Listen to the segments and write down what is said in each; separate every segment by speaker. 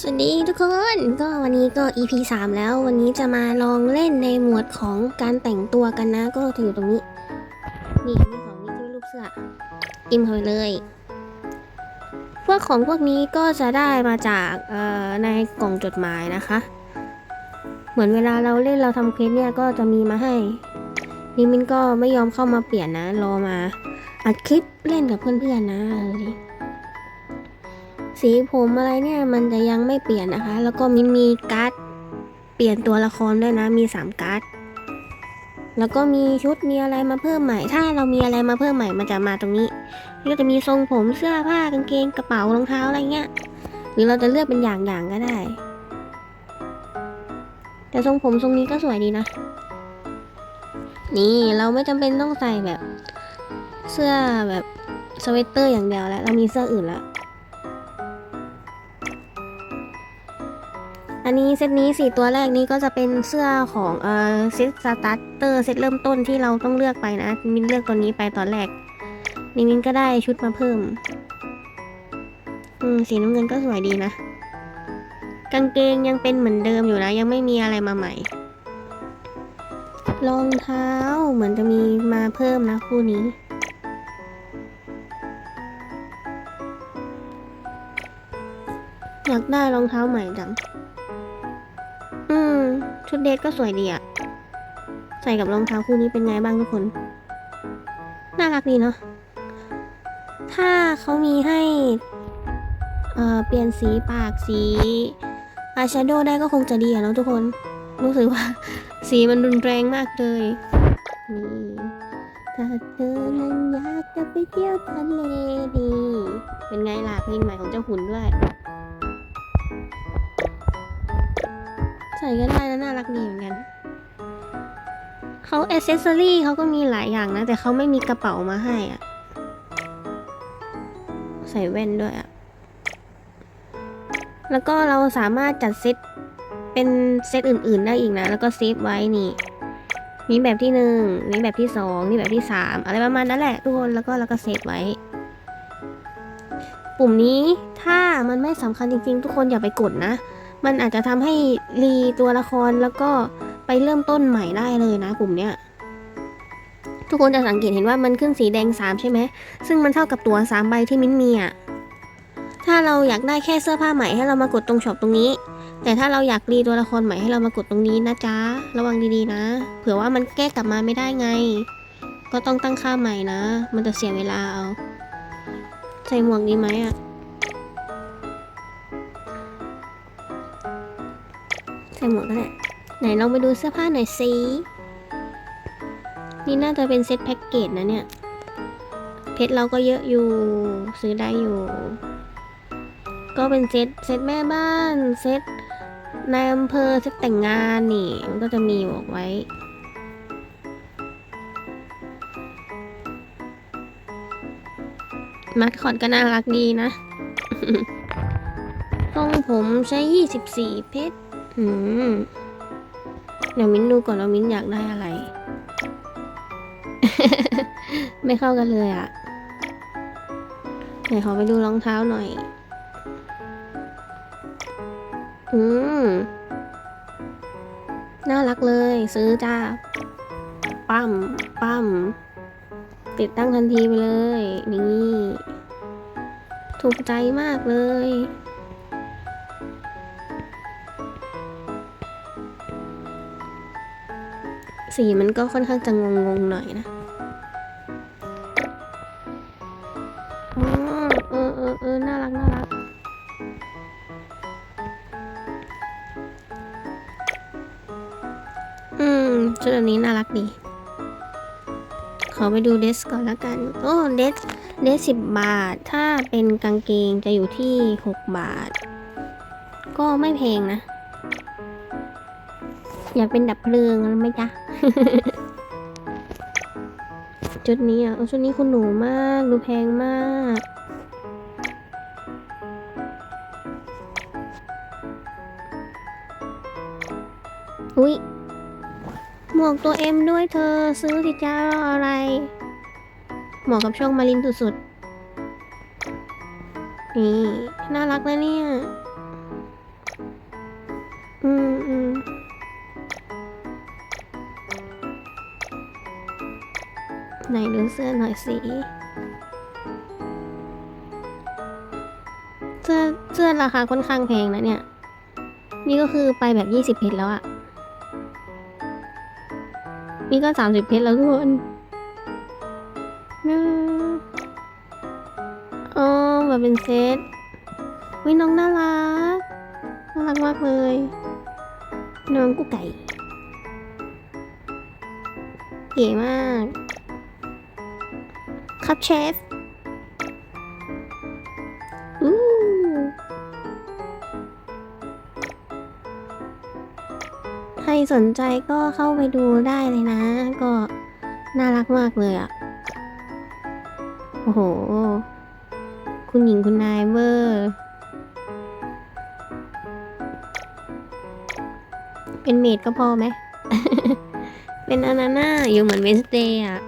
Speaker 1: สวัสดีทุกคนก็วันนี้ก็ EP 3 แล้ว วันนี้จะมาลองเล่นในหมวดของการแต่งตัวกันนะ ก็จะอยู่ตรงนี้ นี่มีของนี้ที่รูปเสื้ออิมเข้าไปเลย พวกของพวกนี้ก็จะได้มาจากในกล่องจดหมายนะคะ เหมือนเวลาเราเล่นเราทำเควสเนี่ยก็จะมีมาให้นี่มินก็ไม่ยอมเข้ามาเปลี่ยนนะ รอมาอัดคลิปเล่นกับเพื่อนๆนะเอาดิ สีผมอะไรเนี่ยมันจะยังไม่เปลี่ยนนะคะ แล้วก็มินมีการ์ดเปลี่ยนตัวละครด้วยนะมีสามการ์ดแล้วก็มีชุดมีอะไรมาเพิ่มใหม่ ถ้าเรามีอะไรมาเพิ่มใหม่มันจะมาตรงนี้ก็จะมีทรงผมเสื้อผ้ากางเกงกระเป๋ารองเท้าอะไรเงี้ยหรือเราจะเลือกเป็นอย่างๆก็ได้ แต่ทรงผมทรงนี้ก็สวยดีนะ นี่เราไม่จำเป็นต้องใส่แบบ เสื้อแบบสเวตเตอร์อย่างเดียวแล้ว เรามีเสื้ออื่นแล้ว นี้เซตนี้สี่ตัวแรกนี้ก็จะเป็นเสื้อของเอ่อเซตสตาร์เตอร์เซตเริ่มต้นที่เราต้องเลือกไปนะมินเลือกตัวนี้ไปตอนแรกนี่มินก็ได้ชุดมาเพิ่ม อืมสีน้ำเงินก็สวยดีนะ กางเกงยังเป็นเหมือนเดิมอยู่นะ ยังไม่มีอะไรมาใหม่รองเท้าเหมือนจะมีมาเพิ่มนะคู่นี้อยากได้รองเท้าใหม่จัง ชุดเดทก็สวยดีอะใส่กับรองเท้าคู่นี้เป็นไงบ้างทุกคน น่ารักดีเนาะ ถ้าเขามีให้เอ่อเปลี่ยนสีปากสีอายแชโดว์ได้ก็คงจะดีอะเนาะทุกคน รู้สึกว่า สีมันรุนแรงมากเลยนี่ถ้าเธอนั้นอยากจะไปเที่ยวทะเลดี เป็นไงล่ะเพลงใหม่ของเจ้าหุ่นด้วย ส่ก็ได้นะน่ารักดีเหมือนกันเขาเอเซสซอรี่เขาก็มีหลายอย่างนะ แต่เขาไม่มีกระเป๋ามาให้อะใส่แว่นด้วยอะแล้วก็เราสามารถจัดเซตเป็นเซตอื่น ๆ ได้อีกนะ แล้วก็เซฟไว้นี่นี่แบบที่หนึ่งนี่แบบที่สองนี่แบบที่สามอะไรประมาณนั้นแหละทุกคนแล้วก็แล้วก็เซฟไว้ ปุ่มนี้ถ้ามันไม่สำคัญจริง ๆ ทุกคนอย่าไปกดนะ มันอาจจะทำให้รีตัวละครแล้วก็ไปเริ่มต้นใหม่ได้เลยนะกลุ่มเนี้ยทุกคนจะสังเกตเห็นว่ามันขึ้นสีแดง 3 ใช่ไหม ซึ่งมันเท่ากับตัว 3 ใบที่มิ้นมีอะ ถ้าเราอยากได้แค่เสื้อผ้าใหม่ให้เรามากดตรงช็อปตรงนี้ แต่ถ้าเราอยากรีตัวละครใหม่ให้เรามากดตรงนี้นะจ๊ะ ระวังดีๆนะ เผื่อว่ามันแก้กลับมาไม่ได้ไง ก็ต้องตั้งค่าใหม่นะ มันจะเสียเวลาเอา ใส่หมวกดีไหมอะ ส่หมวกก็ได้ไหนลองไปดูเสื้อผ้าหน่อยสินี่น่าจะเป็นเซ็ตแพ็กเกจนะเนี่ย เพชรเราก็เยอะอยู่ซื้อได้อยู่ ก็เป็นเซ็ตเซ็ตแม่บ้านเซ็ตนายอำเภอเซ็ตแต่งงานนี่มันก็จะมีบอกไว้มัดคอดก็น่ารักดีนะ ทรงผมใช้ 24 เพชร อืมเดี๋ยวมิ้นดูก่อนว่ามิ้นอยากได้อะไร ไม่เข้ากันเลยอะ่ะไหนขอไปดูรองเท้าหน่อย อืม น่ารักเลย ซื้อจ้า ปั้ม ปั้ม ติดตั้งทันทีไปเลย นี่ ถูกใจมากเลย สีมันก็ค่อนข้างจะงงๆหน่อยนะอ๋อเออเออเออน่ารักน่ารักอืมชุดนนี้น่ารักดี ขอไปดูเดสก่อนละกัน โอ้เดสเดสสิบบาท ถ้าเป็นกางเกงจะอยู่ที่หกบาท ก็ไม่แพงนะ อยากเป็นดับเพลิงไหมจ๊ะ ชุดนี้อะชุดนี้คุณหนูมาก ดูแพงมาก อุ๊ยหมวกตัวเอ็มด้วยเธอซื้อสิจ้ารออะไร เหมาะกับช่องมารินสุดๆ นี่ น่ารักนะเนี่ย ไหนดูเสื้อหน่อยสิเสื้อเสื้อราคาค่อนข้างแพงนะเนี่ย นี่ก็คือไปแบบยี่สิบเพชรแล้วอะนี่ก็สามสิบเพชรแล้วทุกคนอ๋อแบบเป็นเซตวิน้องน่ารัก น่ารักมากเลย น้องกุ๊กไก่ เก๋มาก ครับเชฟอู้ใครสนใจก็เข้าไปดูได้เลยนะ ก็น่ารักมากเลยอะ่ะ โอ้โห คุณหญิงคุณนายเวอร์ เป็นเมดก็พอไหม เป็นอานาน่าอยู่เหมือนเวนสเดย์อะ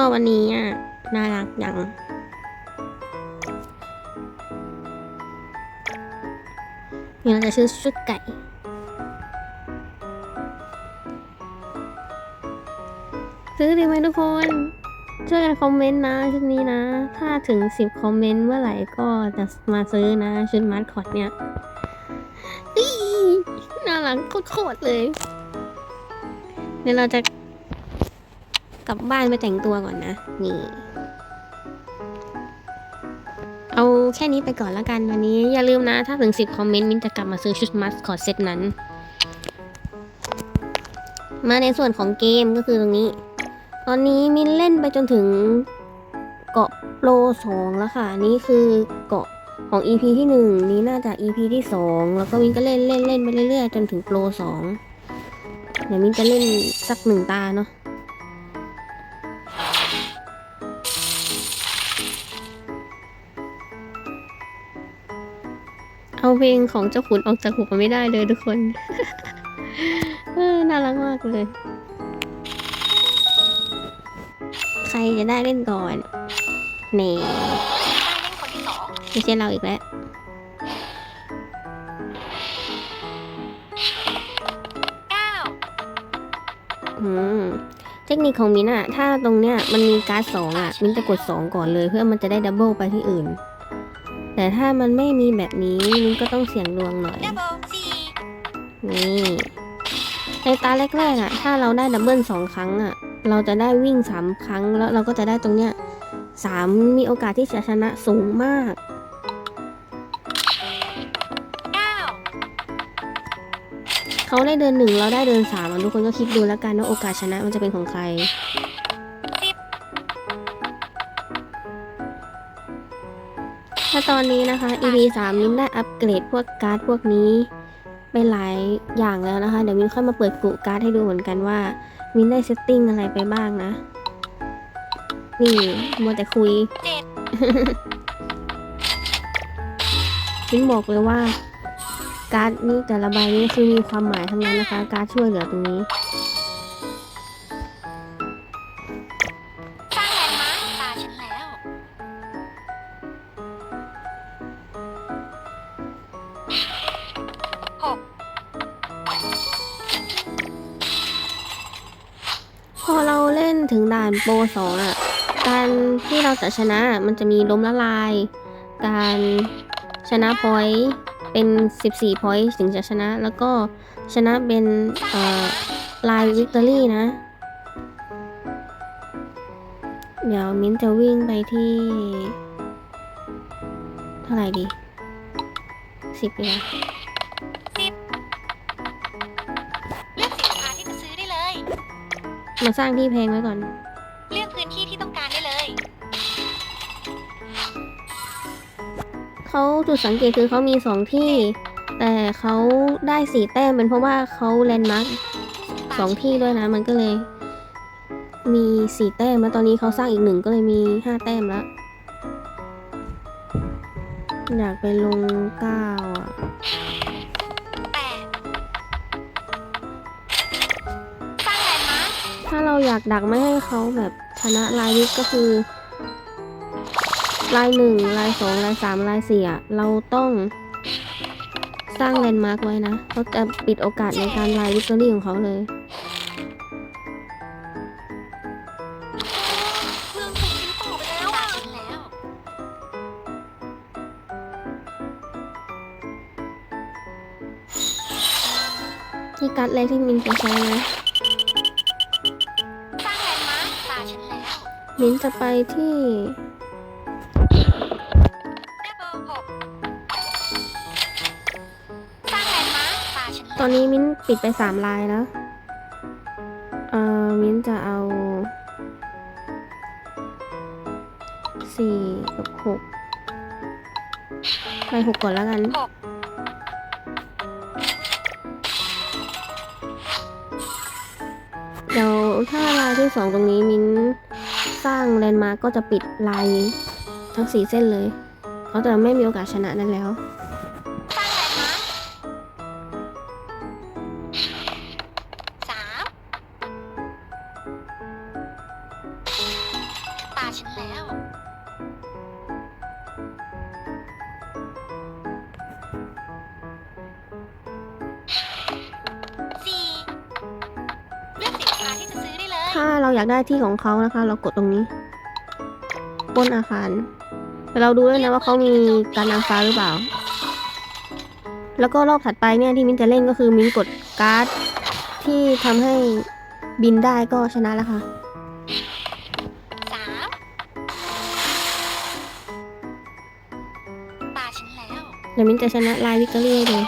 Speaker 1: อบอันนี้อะ น่ารักจังเดี๋ยวเราจะซื้อชุดไก่ซื้อดีไหมทุกคน ช่วยกันคอมเมนต์นะชุดนี้นะ ถ้าถึงสิบคอมเมนต์เมื่อไหร่ก็จะมาซื้อนะ ชุดมาสคอตเนี่ยน่ารักโคตรเลยเดี๋ยวเราจะ กลับบ้านไปแต่งตัวก่อนนะ นี่ เอาแค่นี้ไปก่อนแล้วกันวันนี้ อย่าลืมนะ ถ้าถึง 10 คอมเมนต์มินจะกลับมาซื้อชุดมัสคอตเซตนั้น มาในส่วนของเกมก็คือตรงนี้ ตอนนี้มินเล่นไปจนถึงเกาะโปร2แล้วค่ะ นี่คือเกาะของ EP ที่ 1 นี้น่าจะ EP ที่ 2 แล้วก็มินก็เล่นเล่นเล่นไปเรื่อยๆ จนถึงโปร2เดี๋ยวมินจะเล่นสักหนึ่งตาเนาะ เพลงของเจ้าขุนออกจากหูไม่ได้เลยทุกคนน่ารักมากเลย ใครจะได้เล่นก่อนเน่
Speaker 2: ได้เล่นคนที่สอง
Speaker 1: ไม่ใช่เราอีกแล้ว
Speaker 2: เก้า
Speaker 1: อืมเทคนิคของมินอะถ้าตรงเนี้ยมันมีการ์ดสองอะมินจะกดสองก่อนเลยเพื่อมันจะได้ดับเบิลไปที่อื่น ถ้ามันไม่มีแบบนี้มินก็ต้องเสี่ยงดวงหน่อย นี่ในตาแรกๆอะ ถ้าเราได้ดับเบิลสองครั้งอะ เราจะได้วิ่งสามครั้งแล้วเราก็จะได้ตรงเนี้ยสามมีโอกาสที่จะชนะสูงมาก
Speaker 2: เขา
Speaker 1: ได้เดินหนึ่งเราได้เดินสามทุกคนก็คิดดูแล้วกันว่าโอกาสชนะมันจะเป็นของใคร ถ้าตอนนี้นะคะ EP 3มิ้นได้อัปเกรดพวกการ์ดพวกนี้ไปหลายอย่างแล้วนะคะ เดี๋ยวมิ้นค่อยมาเปิดกุการ์ดให้ดูเหมือนกันว่า มิ้นได้เซตติ้งอะไรไปบ้างนะ นี่มัวแต่คุย
Speaker 2: เจ็ด
Speaker 1: มิ้นบอกเลยว่า การ์ดนี้แต่ละใบนี้คือมีความหมายทั้งนั้นนะคะ การ์ดช่วยเหลือตรงนี้
Speaker 2: ส
Speaker 1: องอะ การที่เราจะชนะมันจะมีล้มละลาย การชนะพอยต์เป็น 14พอยต์ถึงจะชนะ แล้วก็ชนะเป็นเอ่อลายวิกตอรี่นะ เดี๋ยวมิ้นจะวิ่งไปที่ เท่าไหร่ดีสิบเลย
Speaker 2: สิบเลือกสินค้าที่จะซื้อได้เลย
Speaker 1: มาสร้างที่แพงไว้ก่อน
Speaker 2: เขา
Speaker 1: จุดสังเกตคือเขามีสองที่ แต่เขาได้สี่แต้มเป็นเพราะว่าเขาแลนด์มาร์คสองที่ด้วยนะ มันก็เลย มีสี่แต้มแล้วตอนนี้เขาสร้างอีกหนึ่งก็เลยมีห้าแต้มแล้ว อยากไปลงเก้าอะ
Speaker 2: แปดสร้างแลนด์มาร์ค
Speaker 1: ถ้าเราอยากดักไม่ให้เขาแบบชนะลายวิกก็คือ ลายหนึ่งลายสองลายสามลายสี่อะเราต้องสร้างแลนด์มาร์กไว้นะเขาจะปิดโอกาสในการไลน์วิกตอรี่ของเขาเลย
Speaker 2: เมืองถูกทิ้งต่อไปแล้วอะฉันแล้ว
Speaker 1: ที่การ์ดแรกที่มินจะใช้นะ
Speaker 2: สร้างแลนด์มาร์คตาฉันแล้ว
Speaker 1: มินจะไปที่
Speaker 2: อนนี้
Speaker 1: มิ้นปิดไปสามลายแล้ว เอ่อ มิ้นจะเอาสี่กับหกไปหกก่อนแล้วกัน เดี๋ยวถ้าลายที่สองตรงนี้มิ้นสร้างแลนด์มาร์กก็จะปิดลายทั้งสี่เส้นเลย เขาจะไม่มีโอกาสชนะนั้นแล้ว ถ้าเราอยากได้ที่ของเขานะคะ เรากดตรงนี้บนอาคารแต่เราดูด้วยนะว่าเขามีการนางฟ้าหรือเปล่า แล้วก็รอบถัดไปเนี่ยที่มิ้นจะเล่นก็คือมิ้นกดการ์ดที่ทำให้บินได้ก็ชนะแล้วค่ะ
Speaker 2: สามตาฉันแล้ว
Speaker 1: เดี๋ยวมิ้นจะชนะลายวิกตอรี่ให้ดู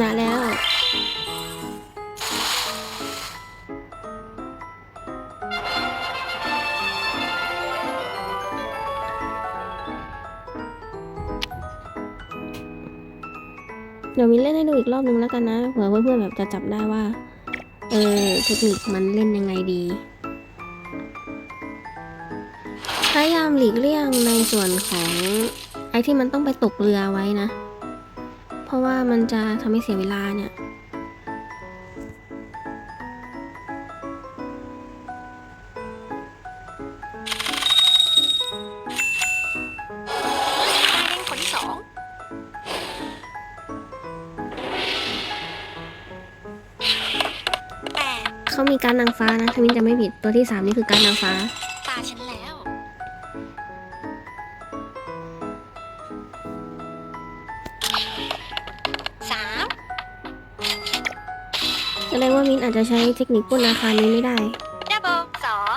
Speaker 1: นะแล้วเดี๋ยวมินเล่นให้ดูอีกรอบนึงแล้วกันนะเผื่อเพื่อนๆแบบจะจับได้ว่า เออเทคนิคมันเล่นยังไงดี พยายามหลีกเลี่ยงในส่วนของไอ้ที่มันต้องไปตกเรือไว้นะ ราะว่ามันจะทำให้เสียเวลาเนี่ย
Speaker 2: การเล่นคนที่สองแปด
Speaker 1: เขามีการดนางฟ้านะถ้ามินจะไม่ผิดตัวที่สามนี่คือการดนางฟ้า
Speaker 2: แส
Speaker 1: ดงว่ามินอาจจะใช้เทคนิคปล้นอาคารนี้ไม่ได้
Speaker 2: ดับเบิลสอง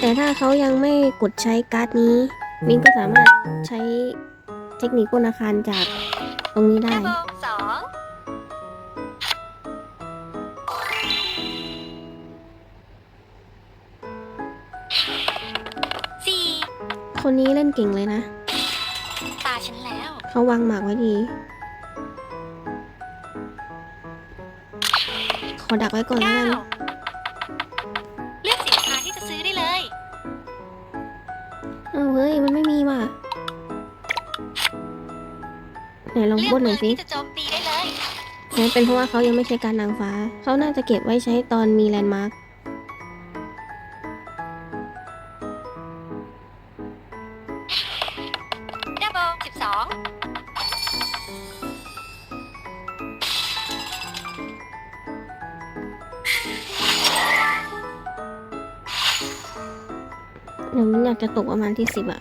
Speaker 1: แต่ถ้าเขายังไม่กดใช้การ์ดนี้ มินก็สามารถใช้เทคนิคปล้นอาคารจากตรงนี้ได้
Speaker 2: ดับเบิลสองสี่
Speaker 1: คนนี้เล่นเก่งเลยนะ
Speaker 2: ตาฉันแล้ว
Speaker 1: เขาวางหมากไว้ดี ขอดักไว้ก่อนแล้ว
Speaker 2: เก้า
Speaker 1: กัน
Speaker 2: เลือกสินค้าที่จะซื้อได้เลย
Speaker 1: อ้าวเฮ้ย มันไม่มีว่ะ ไหนลอง
Speaker 2: เลื
Speaker 1: ป
Speaker 2: อก
Speaker 1: ล้นห
Speaker 2: เมื
Speaker 1: น่
Speaker 2: อ
Speaker 1: องยสิ
Speaker 2: ที่จะโจมตีได้เลย
Speaker 1: งั้นเป็นเพราะว่าเขายังไม่ใช้การนางฟ้า เขาน่าจะเก็บไว้ใช้ตอนมีแลนด์มาร์ค
Speaker 2: เดี๋
Speaker 1: ยวมินอยากจะตกประมาณที่สิบอะ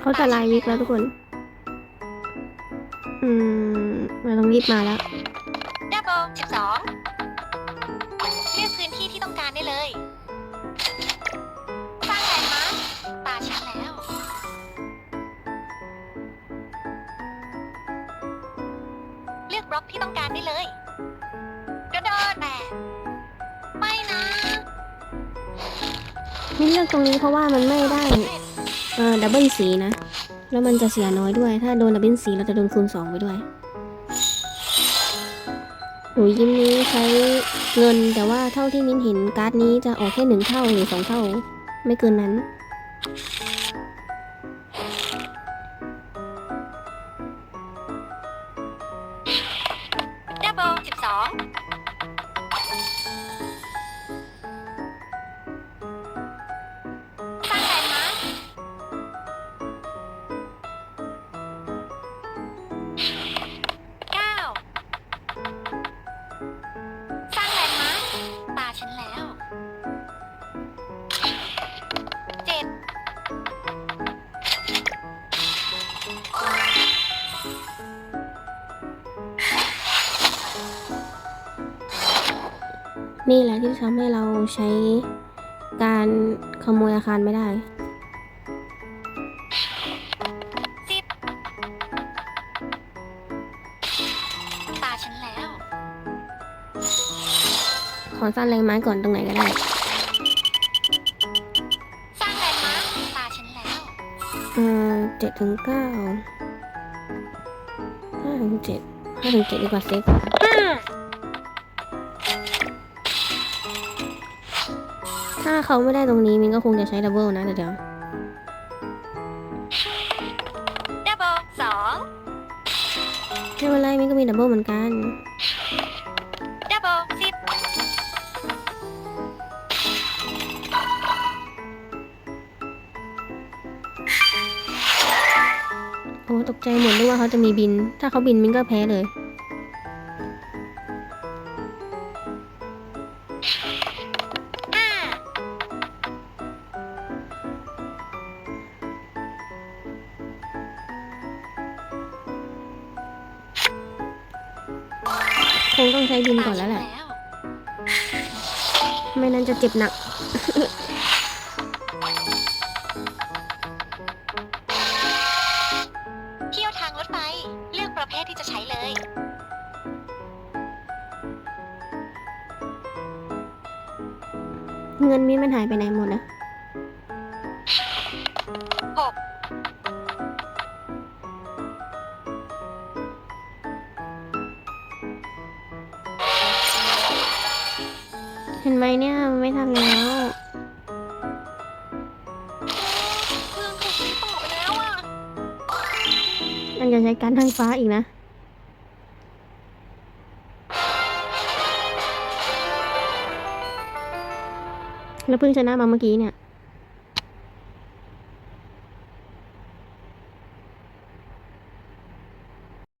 Speaker 1: เขาจะไลน์วิกแล้วทุกคน อืมเราต้องรีบมาแล้ว
Speaker 2: ต้องการได้เลยกระโดดแปดไม่นะ
Speaker 1: มินเลือกตรงนี้เพราะว่ามันไม่ได้ เอ่อดับเบิลสีนะ แล้วมันจะเสียน้อยด้วย ถ้าโดนดับเบิลสีเราจะโดนคูณสองไปด้วยหนูยิ้มนี้ใช้เงินแต่ว่าเท่าที่มิ้นเห็นการ์ดนี้จะออกแค่หนึ่งเท่าหรือสองเท่า ไม่เกินนั้น
Speaker 2: นี่แห
Speaker 1: ละที่ทำให้เราใช้การขโมยอาคารไม่ได้
Speaker 2: สิบตาฉันแล้ว
Speaker 1: ขอสั้นแรงไม้ก่อนตรงไหนก็ได้
Speaker 2: สร้างแลนด์มาร์คตาฉันแล้ว
Speaker 1: เอ่อเจ็ดถึงเก้าห้าถึงเจ็ดห้าถึงเจ็ดดีกว่าเซฟ ถ้าเขาไม่ได้ตรงนี้มินก็คงจะใช้ดับเบิลนะเดี๋ยว
Speaker 2: ดับเบิลสอง
Speaker 1: ไม่เป็นไรมินก็มีดับเบิลเหมือนกัน
Speaker 2: ดับเบิลสิบ
Speaker 1: โอ้ตกใจหมดนึกว่าเขาจะมีบิน ถ้าเขาบินมินก็แพ้เลย คงต้องใช้บินก่อนแล้วแหละ
Speaker 2: ตาฉัน
Speaker 1: ไม่นั้นจะเจ็บหนัก
Speaker 2: เที่ยวทางรถไฟเลือกประเภทที่จะใช้เลย
Speaker 1: เงินมินมันหายไปไหนหมดนะ
Speaker 2: หก
Speaker 1: เห็นไหมเนี่ยไม่ทันแล้ว
Speaker 2: เมืองถูกตีต่อไปแล้วอะ
Speaker 1: มันจะใช้การทางฟ้าอีกนะแล้วเพิ่งชนะมาเมื่อกี้เนี่ย